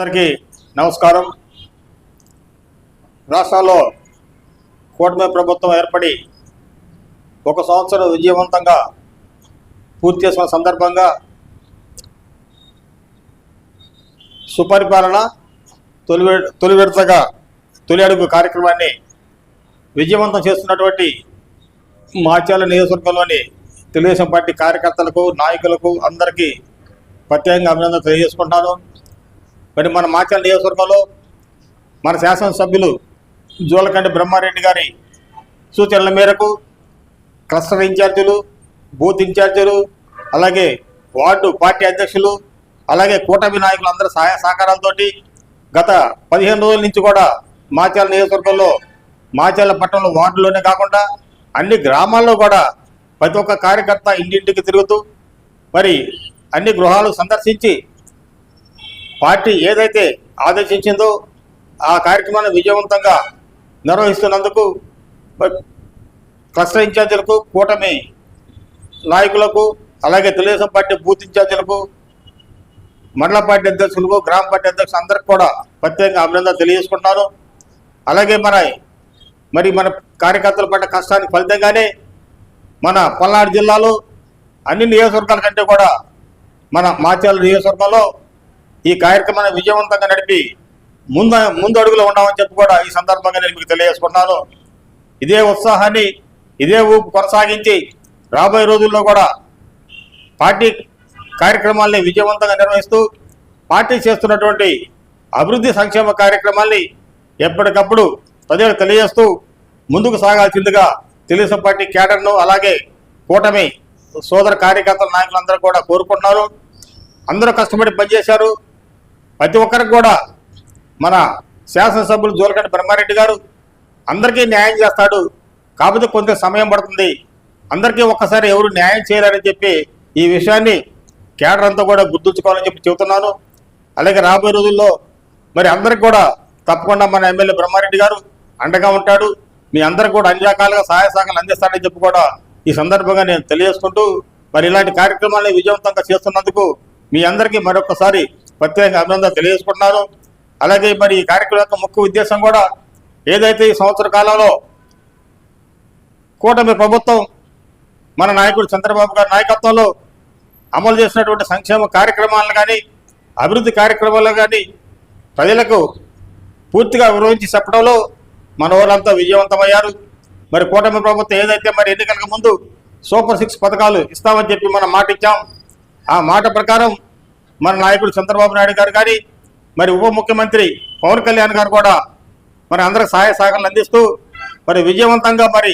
అందరికీ నమస్కారం. రాష్ట్రాల్లో కూటమి ప్రభుత్వం ఏర్పడి ఒక సంవత్సరం విజయవంతంగా పూర్తి చేసిన సందర్భంగా సుపరిపాలన తొలి తొలి విడతగా తొలి అడుగు కార్యక్రమాన్ని విజయవంతం చేస్తున్నటువంటి మాచాల నియోజకవర్గంలోని తెలుగుదేశం పార్టీ కార్యకర్తలకు నాయకులకు అందరికీ ప్రత్యేకంగా అభినందన తెలియజేసుకుంటాను మరి మన మాచల్ నియోజకవర్గంలో మన శాసనసభ్యులు జోలకంటి బ్రహ్మారెడ్డి గారి సూచనల మేరకు క్లస్టర్ ఇన్ఛార్జీలు బూత్ ఇన్ఛార్జీలు అలాగే వార్డు పార్టీ అధ్యక్షులు అలాగే కూటమి నాయకులు అందరి సహాయ సహకారాలతోటి గత పదిహేను రోజుల నుంచి కూడా మాచాల నియోజకవర్గంలో మాచాల పట్టణంలో వార్డులోనే కాకుండా అన్ని గ్రామాల్లో కూడా ప్రతి ఒక్క కార్యకర్త ఇంటింటికి తిరుగుతూ మరి అన్ని గృహాలు సందర్శించి పార్టీ ఏదైతే ఆదేశించిందో ఆ కార్యక్రమాన్ని విజయవంతంగా నిర్వహిస్తున్నందుకు క్లస్టర్ ఇన్ఛార్జీలకు కూటమి నాయకులకు అలాగే తెలుగుదేశం పార్టీ బూత్ ఇన్ఛార్జీలకు మండల పార్టీ అధ్యక్షులకు గ్రామ పార్టీ అధ్యక్షులు అందరికి కూడా ప్రత్యేకంగా అభినందన తెలియజేసుకుంటున్నాను. అలాగే మన మరి మన కార్యకర్తలు పడ్డ కష్టానికి ఫలితంగానే మన పల్నాడు జిల్లాలో అన్ని నియోజకవర్గాల కంటే కూడా మన మాచాల నియోజకవర్గంలో ఈ కార్యక్రమాన్ని విజయవంతంగా నడిపి ముందు ముందు అడుగులో ఉన్నామని చెప్పి కూడా ఈ సందర్భంగా నేను మీకు తెలియజేసుకున్నాను ఇదే ఉత్సాహాన్ని ఇదే ఊపు కొనసాగించి రాబోయే రోజుల్లో కూడా పార్టీ కార్యక్రమాల్ని విజయవంతంగా నిర్వహిస్తూ పార్టీ చేస్తున్నటువంటి అభివృద్ధి సంక్షేమ కార్యక్రమాల్ని ఎప్పటికప్పుడు ప్రజలకు తెలియజేస్తూ ముందుకు సాగాల్సిందిగా తెలుగుదేశం పార్టీ కేడర్ను అలాగే కూటమి సోదర కార్యకర్తల నాయకులందరూ కూడా కోరుకుంటున్నారు. అందరూ కష్టపడి పనిచేశారు. ప్రతి ఒక్కరికి కూడా మన శాసనసభ్యులు జోలకంటి బ్రహ్మారెడ్డి గారు అందరికీ న్యాయం చేస్తాడు. కాకపోతే కొంత సమయం పడుతుంది. అందరికీ ఒక్కసారి ఎవరు న్యాయం చేయాలని చెప్పి ఈ విషయాన్ని కేడర్ అంతా కూడా గుర్తుంచుకోవాలని చెప్పి చెబుతున్నాను. అలాగే రాబోయే రోజుల్లో మరి అందరికి కూడా తప్పకుండా మన ఎమ్మెల్యే బ్రహ్మారెడ్డి గారు అండగా ఉంటాడు. మీ అందరికి కూడా అన్ని రకాలుగా సహాయ సహకారాలు అందిస్తాడని చెప్పి కూడా ఈ సందర్భంగా నేను తెలియజేసుకుంటూ మరి ఇలాంటి కార్యక్రమాలను విజయవంతంగా చేస్తున్నందుకు మీ అందరికీ మరొకసారి ప్రత్యేక అభినందన తెలియజేసుకుంటున్నాను అలాగే మరి ఈ కార్యక్రమం యొక్క ముఖ్య ఉద్దేశం కూడా ఏదైతే ఈ సంవత్సర కాలంలో కూటమి ప్రభుత్వం మన నాయకుడు చంద్రబాబు గారి నాయకత్వంలో అమలు చేసినటువంటి సంక్షేమ కార్యక్రమాలను కానీ అభివృద్ధి కార్యక్రమాలు కానీ ప్రజలకు పూర్తిగా వివరించి చెప్పడంలో మన వాళ్ళంతా విజయవంతమయ్యారు. మరి కూటమి ప్రభుత్వం ఏదైతే మరి ఎన్నికలకు ముందు సూపర్ సిక్స్ పథకాలు ఇస్తామని చెప్పి మనం మాట ఇచ్చాం ఆ మాట ప్రకారం మన నాయకుడు చంద్రబాబు నాయుడు గారు కానీ మరి ఉప ముఖ్యమంత్రి పవన్ కళ్యాణ్ గారు కూడా మరి అందరికి సహాయ సహకారాలు అందిస్తూ మరి విజయవంతంగా మరి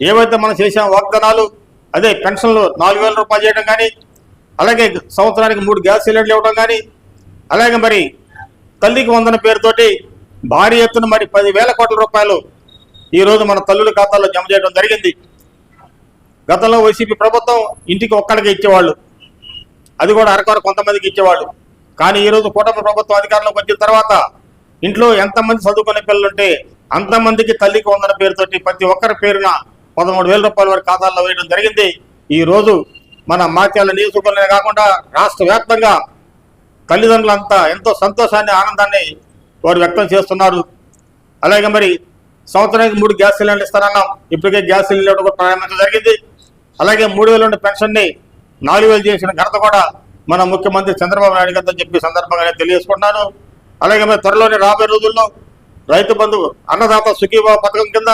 ఏవైతే మనం చేసాం వాగ్దానాలు అదే పెన్షన్లు నాలుగు వేల రూపాయలు చేయడం కానీ అలాగే సంవత్సరానికి మూడు గ్యాస్ సిలిండర్లు ఇవ్వడం కానీ అలాగే మరి తల్లికి వందన పేరుతోటి భారీ ఎత్తున మరి పదివేల కోట్ల రూపాయలు ఈరోజు మన తల్లుల ఖాతాలో జమ చేయడం జరిగింది. గతంలో వైసీపీ ప్రభుత్వం ఇంటికి ఒక్కడికి ఇచ్చేవాళ్ళు. అది కూడా అరకొర కొంతమందికి ఇచ్చేవాళ్ళు. కానీ ఈరోజు కూటమి ప్రభుత్వం అధికారంలోకి వచ్చిన తర్వాత ఇంట్లో ఎంతమంది చదువుకునే పిల్లలుంటే అంతమందికి తల్లికి వందన పేరుతోటి ప్రతి ఒక్కరి పేరున పదమూడు వేల రూపాయల వరకు ఖాతాల్లో వేయడం జరిగింది. ఈరోజు మన మాత్యాల నియోజకవర్గంలోనే కాకుండా రాష్ట్ర వ్యాప్తంగా తల్లిదండ్రులంతా ఎంతో సంతోషాన్ని ఆనందాన్ని వారు వ్యక్తం చేస్తున్నారు. అలాగే మరి సంవత్సరానికి మూడు గ్యాస్ సిలిండర్లు ఇస్తారన్నాం ఇప్పటికే గ్యాస్ సిలిండర్ కూడా ప్రారంభించడం జరిగింది. అలాగే మూడు వేల పెన్షన్ని నాలుగు వేలు చేసిన ఘనత కూడా మన ముఖ్యమంత్రి చంద్రబాబు నాయుడు గారితో చెప్పి సందర్భంగా నేను తెలియజేసుకుంటున్నాను. అలాగే మరి త్వరలోనే రాబోయే రోజుల్లో రైతు బంధు అన్నదాత సుఖీభావ పథకం కింద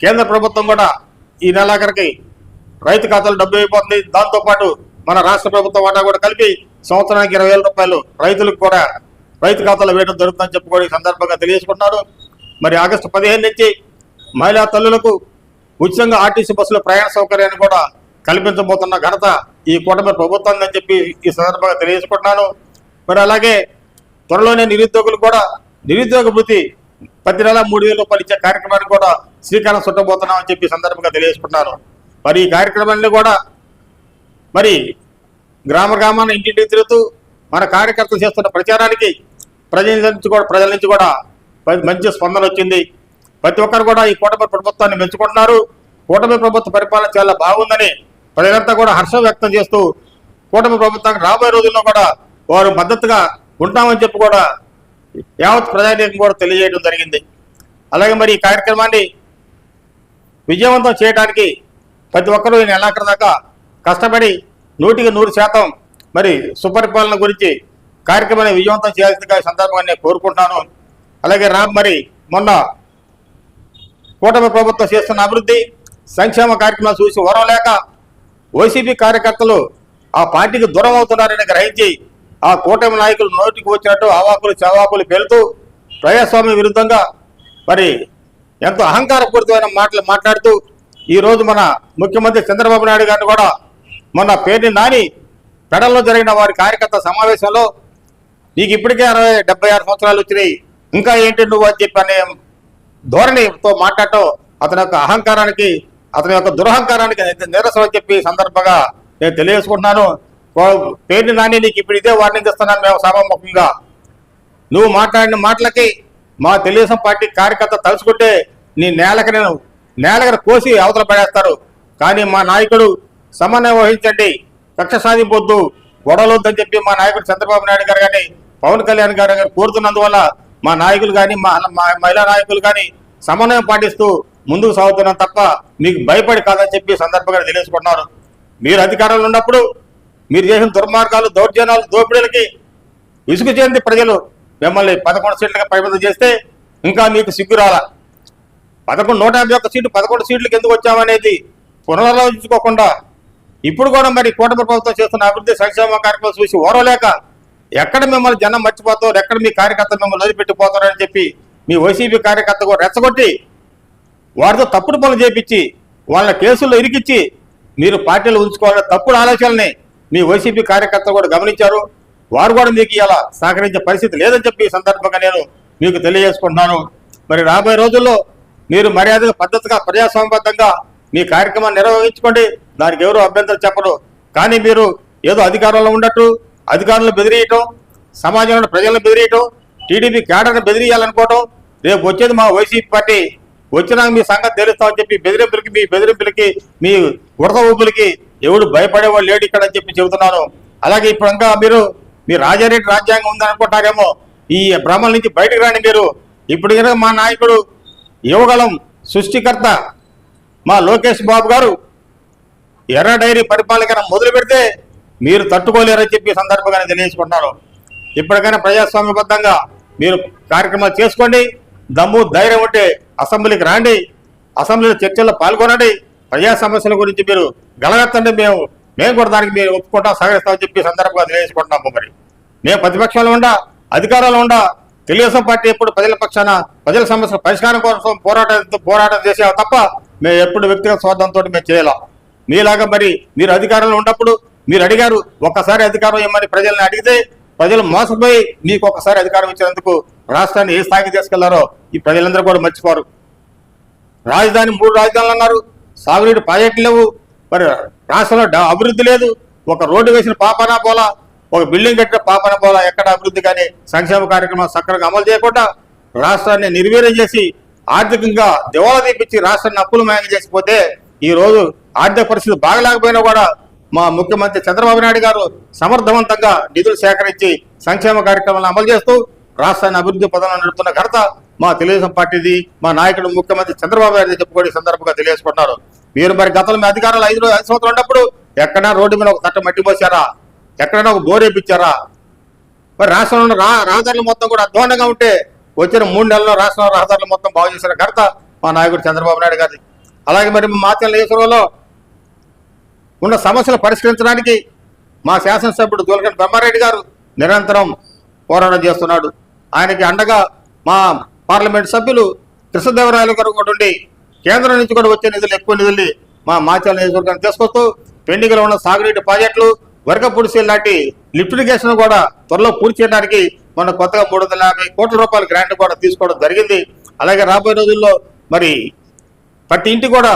కేంద్ర ప్రభుత్వం కూడా ఈ నెలాఖరికి రైతు ఖాతాలు డబ్బు అయిపోతుంది. దాంతోపాటు మన రాష్ట్ర ప్రభుత్వం వాటా కూడా కలిపి సంవత్సరానికి ఇరవై వేల రూపాయలు రైతులకు కూడా రైతు ఖాతాలో వేయడం జరుగుతుందని చెప్పుకొని సందర్భంగా తెలియజేసుకుంటున్నారు మరి ఆగస్టు పదిహేను నుంచి మహిళా తల్లులకు ఉచితంగా ఆర్టీసీ బస్సులో ప్రయాణ సౌకర్యాన్ని కూడా కల్పించబోతున్న ఘనత ఈ కూటమి ప్రభుత్వం అని చెప్పి ఈ సందర్భంగా తెలియజేసుకుంటున్నాను. మరి అలాగే త్వరలోనే నిరుద్యోగులు కూడా నిరుద్యోగ భృతి ప్రతి నెల మూడు వేల రూపాయలు ఇచ్చే కార్యక్రమానికి కూడా శ్రీకారం చుట్టబోతున్నామని చెప్పి సందర్భంగా తెలియజేసుకుంటున్నాను. మరి ఈ కార్యక్రమాన్ని కూడా మరి గ్రామ గ్రామాన్ని ఇంటింటికి తిరుగుతూ మన కార్యకర్తలు చేస్తున్న ప్రచారానికి ప్రజల నుంచి కూడా ప్రజల నుంచి కూడా మంచి స్పందన వచ్చింది. ప్రతి ఒక్కరు కూడా ఈ కూటమి ప్రభుత్వాన్ని మెచ్చుకుంటున్నారు. కూటమి ప్రభుత్వ పరిపాలన చాలా బాగుందని ప్రజలంతా కూడా హర్షం వ్యక్తం చేస్తూ కూటమి ప్రభుత్వానికి రాబోయే రోజుల్లో కూడా వారు మద్దతుగా ఉంటామని చెప్పి కూడా యావత్ ప్రజానీకం కూడా తెలియజేయడం జరిగింది. అలాగే మరి ఈ కార్యక్రమాన్ని విజయవంతం చేయడానికి ప్రతి ఒక్కరూ ఈ నెలాఖరు దాకా కష్టపడి నూటికి నూరు శాతం మరి సుపరిపాలన గురించి కార్యక్రమాన్ని విజయవంతం చేయాల్సిందిగా సందర్భంగా నేను కోరుకుంటున్నాను. అలాగే రా మరి మొన్న కూటమి ప్రభుత్వం చేస్తున్న అభివృద్ధి సంక్షేమ కార్యక్రమాలు చూసి ఓరవలేక వైసీపీ కార్యకర్తలు ఆ పార్టీకి దూరం అవుతున్నారని గ్రహించి ఆ కూటమి నాయకులు నోటికి వచ్చినట్టు ఆవాకులు చవాకులు పెళ్తూ ప్రజాస్వామ్య విరుద్ధంగా మరి ఎంతో అహంకారపూరితమైన మాటలు మాట్లాడుతూ ఈరోజు మన ముఖ్యమంత్రి చంద్రబాబు నాయుడు గారిని కూడా మొన్న పేరుని నాని పెడల్లో జరిగిన వారి కార్యకర్త సమావేశంలో నీకు ఇప్పటికే అరవై డెబ్బై ఆరు సంవత్సరాలు వచ్చినాయి. ఇంకా ఏంటి నువ్వు? అని చెప్పి అనే ధోరణితో మాట్లాడటం అతని యొక్క అహంకారానికి అతని యొక్క దురహంకారానికి నిరసన అని చెప్పి సందర్భంగా నేను తెలియజేసుకుంటున్నాను. కో- పేరుని నాని నీకు ఇప్పుడు ఇదే వార్నింగ్ ఇస్తున్నాను మేము సభాముఖంగా నువ్వు మాట్లాడిన మాటలకి మా తెలుగుదేశం పార్టీ కార్యకర్త తలుచుకుంటే నీ నేలకి నేను నేలకి కోసి అవతల పడేస్తారు. కానీ మా నాయకుడు సమన్వయం వహించండి. కక్ష సాధింపొద్దు. గొడవలొద్దని చెప్పి మా నాయకుడు చంద్రబాబు నాయుడు గారు కానీ పవన్ కళ్యాణ్ గారు గారు కోరుతున్నందువల్ల మా నాయకులు కానీ మా మా మహిళా నాయకులు కానీ సమన్వయం పాటిస్తూ ముందుకు సాగుతున్నాం తప్ప మీకు భయపడి కాదని చెప్పి సందర్భంగా తెలియజేసుకుంటున్నారు మీరు అధికారంలో ఉన్నప్పుడు మీరు చేసిన దుర్మార్గాలు దౌర్జన్యాలు దోపిడీలకి ఇసుకు చెంది ప్రజలు మిమ్మల్ని పదకొండు సీట్లుగా పరిమితం చేస్తే ఇంకా మీకు సిగ్గురాల పదకొండు నూట యాభై ఒక్క సీట్లు పదకొండు సీట్లకు ఎందుకు వచ్చామనేది పునరాలోచించుకోకుండా ఇప్పుడు కూడా మరి కూటమి ప్రభుత్వం చేస్తున్న అభివృద్ధి సంక్షేమ కార్యక్రమం చూసి ఓరలేక ఎక్కడ మిమ్మల్ని జనం మర్చిపోతారు ఎక్కడ మీ కార్యకర్త మిమ్మల్ని వదిలిపెట్టిపోతారని చెప్పి మీ వైసీపీ కార్యకర్త కూడా రెచ్చగొట్టి వారితో తప్పుడు పనులు చేపించి వాళ్ళ కేసుల్లో ఇరికిచ్చి మీరు పార్టీలు ఉంచుకోవాలనే తప్పుడు ఆలోచనల్ని మీ వైసీపీ కార్యకర్తలు కూడా గమనించారు. వారు కూడా మీకు ఇలా సహకరించే పరిస్థితి లేదని చెప్పి ఈ సందర్భంగా నేను మీకు తెలియజేసుకుంటున్నాను. మరి రాబోయే రోజుల్లో మీరు మర్యాదగా పద్ధతిగా ప్రజాస్వామ్యబద్ధంగా మీ కార్యక్రమాన్ని నిర్వహించుకోండి. దానికి ఎవరు అభ్యంతరం చెప్పరు. కానీ మీరు ఏదో అధికారంలో ఉండట్టు అధికారులను బెదిరియటం సమాజంలో ప్రజలను బెదిరియటం టీడీపీ క్యాడర్ని బెదిరియాలనుకోవటం రేపు వచ్చేది మా వైసీపీ పార్టీ వచ్చినాక మీ సంగతి తెలుస్తామని చెప్పి బెదిరింపులకి మీ బెదిరింపులకి మీ ఉడత ఊపులకి ఎవడు భయపడేవాడు లేడు ఇక్కడ అని చెప్పి చెబుతున్నాను. అలాగే ఇప్పుడు ఇంకా మీరు మీ రాజారెడ్డి రాజ్యాంగం ఉందనుకుంటారేమో ఈ భ్రమల నుంచి బయటకు రాండి మీరు. ఇప్పుడు కనుక మా నాయకుడు యువగలం సృష్టికర్త మా లోకేష్ బాబు గారు ఎర్ర డైరీ పరిపాలన మొదలు పెడితే మీరు తట్టుకోలేరని చెప్పి సందర్భంగానే సందర్భంగా ఇప్పటికైనా ప్రజాస్వామ్యబద్ధంగా మీరు కార్యక్రమాలు చేసుకోండి. దమ్ము ధైర్యం ఉంటే అసెంబ్లీకి రాండి. అసెంబ్లీలో చర్చల్లో పాల్గొనండి. ప్రజా సమస్యల గురించి మీరు గలగెత్తండి. మేము మేము కూడా దానికి మీరు ఒప్పుకుంటాం సహకరిస్తామని చెప్పి సందర్భంగా తెలియజేసుకుంటున్నాము మరి. మేము ప్రతిపక్షంలో ఉండా అధికారంలో ఉండా తెలుగుదేశం పార్టీ ఎప్పుడు ప్రజల పక్షాన ప్రజల సమస్యల పరిష్కారం కోసం పోరాటం పోరాటం చేసాము తప్ప మేము ఎప్పుడు వ్యక్తిగత స్వార్థంతో మేము చేయలేం. మీలాగా మరి మీరు అధికారంలో ఉన్నప్పుడు మీరు అడిగారు ఒక్కసారి అధికారం ఇవ్వమని ప్రజల్ని అడిగితే ప్రజలు మోసపోయి మీకు ఒకసారి అధికారం ఇచ్చినందుకు రాష్ట్రాన్ని ఏ స్థాయికి తీసుకెళ్ళారో ఈ ప్రజలందరూ కూడా మర్చిపోరు. రాజధాని మూడు రాజధానులు అన్నారు. సాగునీటి ప్రాజెక్టులు లేవు. మరి రాష్ట్రంలో అభివృద్ధి లేదు. ఒక రోడ్డు వేసిన పాపన పోలా ఒక బిల్డింగ్ కట్టిన పాపన పోలా ఎక్కడ అభివృద్ధి కానీ సంక్షేమ కార్యక్రమాలు సక్రమంగా అమలు చేయకుండా రాష్ట్రాన్ని నిర్వీర్యం చేసి ఆర్థికంగా దివాలా తీపించి రాష్ట్రాన్ని అప్పులు మాయం చేసిపోతే ఈ రోజు ఆర్థిక పరిస్థితి బాగలేకపోయినా కూడా మా ముఖ్యమంత్రి చంద్రబాబు నాయుడు గారు సమర్థవంతంగా నిధులు సేకరించి సంక్షేమ కార్యక్రమాలను అమలు చేస్తూ రాష్ట్రాన్ని అభివృద్ధి పదంలో నడుపుతున్న ఘనత మా తెలుగుదేశం పార్టీది మా నాయకుడు ముఖ్యమంత్రి చంద్రబాబు నాయుడు చెప్పుకోవడం సందర్భంగా తెలియజేసుకున్నారు మీరు మరి గతంలో మీ అధికారులు ఐదు ఐదు సంవత్సరాలు ఉన్నప్పుడు ఎక్కడా రోడ్డు మీద ఒక తట్ట మట్టి పోసారా? ఎక్కడైనా ఒక బోర్ వేయించారా మరి రాష్ట్రంలో రా రహదారులు మొత్తం కూడా అధ్వానంగా ఉంటే వచ్చిన మూడు నెలల్లో రాష్ట్రంలో రహదారులు మొత్తం బాగు చేసిన ఘనత మా నాయకుడు చంద్రబాబు నాయుడు గారి అలాగే మరి మా మాచల నియోజకవర్గంలో ఉన్న సమస్యలు పరిష్కరించడానికి మా శాసనసభ్యుడు దొలకని బ్రహ్మారెడ్డి గారు నిరంతరం పోరాటం చేస్తున్నాడు. ఆయనకి అండగా మా పార్లమెంట్ సభ్యులు కృష్ణదేవరాయలు గారు కూడా ఉండి కేంద్రం నుంచి కూడా వచ్చే నిధులు ఎక్కువ నిధుల్ని మా మాచాల నియోజకవర్గాన్ని తీసుకొస్తూ పెండింగ్లో ఉన్న సాగునీటి ప్రాజెక్టులు వరక లాంటి లిఫ్ట్ ఇరిగేషన్ కూడా త్వరలో పూర్తి చేయడానికి మొన్న కొత్తగా మూడు వందల యాభై కోట్ల రూపాయల గ్రాంట్ కూడా తీసుకోవడం జరిగింది. అలాగే రాబోయే రోజుల్లో మరి ప్రతి ఇంటి కూడా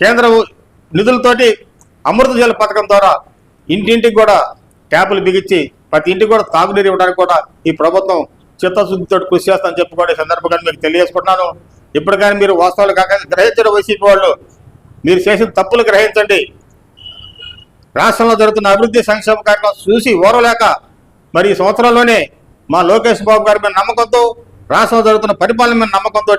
కేంద్ర నిధులతోటి అమృత జల పథకం ద్వారా ఇంటింటికి కూడా ట్యాపులు బిగించి ప్రతి ఇంటికి కూడా తాగునీరు ఇవ్వడానికి కూడా ఈ ప్రభుత్వం చిత్తశుద్ధితో కృషి చేస్తానని చెప్పుకోవడం ఈ సందర్భంగా మీకు తెలియజేసుకుంటున్నాను. ఇప్పటికైనా మీరు వాస్తవాలు కాక గ్రహించడం వైసీపీ వాళ్ళు మీరు చేసిన తప్పులు గ్రహించండి. రాష్ట్రంలో జరుగుతున్న అభివృద్ధి సంక్షేమ కార్యక్రమం చూసి ఓరలేక మరి ఈ సంవత్సరంలోనే మా లోకేష్ బాబు గారి మీద నమ్మకంతో రాష్ట్రంలో జరుగుతున్న పరిపాలన మీద నమ్మకంతో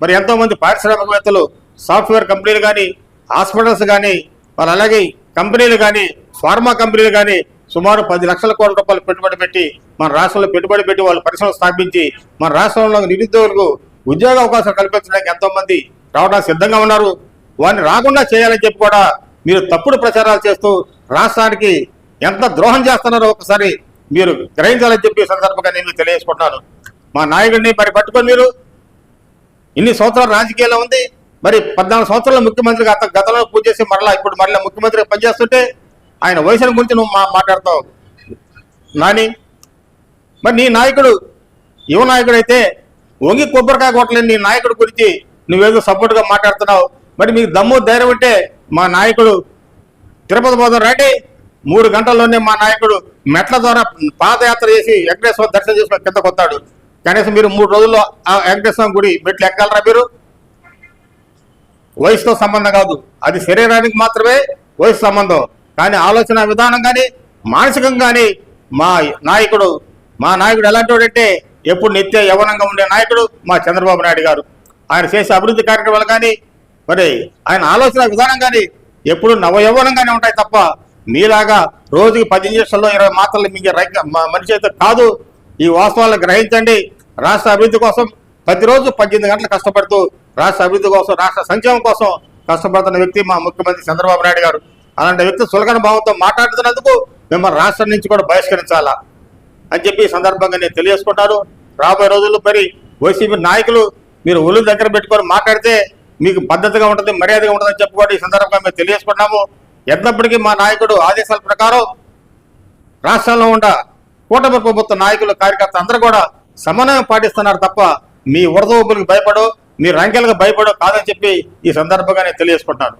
మరి ఎంతోమంది పారిశ్రామికవేత్తలు సాఫ్ట్వేర్ కంపెనీలు కానీ హాస్పిటల్స్ కానీ వాళ్ళు అలాగే కంపెనీలు కానీ ఫార్మా కంపెనీలు కానీ సుమారు పది లక్షల కోట్ల రూపాయలు పెట్టుబడి పెట్టి మన రాష్ట్రంలో పెట్టుబడి పెట్టి వాళ్ళు పరిశ్రమలు స్థాపించి మన రాష్ట్రంలో నిరుద్యోగులకు ఉద్యోగ అవకాశాలు కల్పించడానికి ఎంతో మంది రావడానికి సిద్ధంగా ఉన్నారు. వారిని రాకుండా చేయాలని చెప్పి కూడా మీరు తప్పుడు ప్రచారాలు చేస్తూ రాష్ట్రానికి ఎంత ద్రోహం చేస్తున్నారో ఒకసారి మీరు గ్రహించాలని చెప్పి సందర్భంగా నేను తెలియజేసుకుంటున్నాను. మా నాయకుడిని మరి పట్టుకొని మీరు ఇన్ని సంవత్సరాలు రాజకీయాల్లో ఉంది. మరి పద్నాలుగు సంవత్సరాల ముఖ్యమంత్రిగా అతను గతంలో పూజ చేసి మరలా ఇప్పుడు మరలా ముఖ్యమంత్రిగా పనిచేస్తుంటే ఆయన వయసుని గురించి నువ్వు మా మాట్లాడతావు. నాని మరి నీ నాయకుడు యువ నాయకుడు అయితే వంగి కొబ్బరికాయ కొట్టలేని నీ నాయకుడి గురించి నువ్వేదో సపోర్ట్గా మాట్లాడుతున్నావు. మరి మీకు దమ్ము ధైర్యం ఉంటే మా నాయకుడు తిరుపతి పోదాం రండి. మూడు గంటల్లోనే మా నాయకుడు మెట్ల ద్వారా పాదయాత్ర చేసి వెంకటేశ్వర దర్శనం చేసుకుని కింద కొత్తాడు కనీసం మీరు మూడు రోజుల్లో ఆ వెంకటేశ్వర గుడి మెట్లు ఎక్కగలరా మీరు? వయసుతో సంబంధం కాదు. అది శరీరానికి మాత్రమే వయసు సంబంధం. కానీ ఆలోచన విధానం కానీ మానసికంగా కానీ మా నాయకుడు మా నాయకుడు ఎలాంటి వాడంటే ఎప్పుడు నిత్య యవనంగా ఉండే నాయకుడు మా చంద్రబాబు నాయుడు గారు. ఆయన చేసే అభివృద్ధి కార్యక్రమాలు కానీ మరి ఆయన ఆలోచన విధానం కానీ ఎప్పుడు నవయవనంగానే ఉంటాయి తప్ప మీలాగా రోజుకి పది ఇంజక్షన్లో ఇరవై మాత్రలు మీకు మనిషి అయితే కాదు. ఈ వాస్తవాలను గ్రహించండి. రాష్ట్ర అభివృద్ధి కోసం ప్రతిరోజు పద్దెనిమిది గంటలు కష్టపడుతూ రాష్ట్ర అభివృద్ధి కోసం రాష్ట్ర సంక్షేమం కోసం కష్టపడుతున్న వ్యక్తి మా ముఖ్యమంత్రి చంద్రబాబు నాయుడు గారు. అలాంటి వ్యక్తి సులకన భావంతో మాట్లాడుతున్నందుకు మిమ్మల్ని రాష్ట్రం నుంచి కూడా బహిష్కరించాలా అని చెప్పి సందర్భంగా నేను తెలియజేసుకుంటాను. రాబోయే రోజుల్లో మరి వైసీపీ నాయకులు మీరు ఒళ్ళు దగ్గర పెట్టుకొని మాట్లాడితే మీకు పద్ధతిగా ఉంటుంది మర్యాదగా ఉంటుందని చెప్పి ఈ సందర్భంగా మేము తెలియజేసుకున్నాము ఎన్నప్పటికీ మా నాయకుడు ఆదేశాల ప్రకారం రాష్ట్రంలో ఉండ కూటమి ప్రభుత్వ నాయకులు కార్యకర్త అందరూ కూడా సమన్వయం పాటిస్తున్నారు తప్ప మీ వరద ఊపులకు భయపడో మీ రంకెలకు భయపడో కాదని చెప్పి ఈ సందర్భంగా నేను తెలియజేసుకుంటాను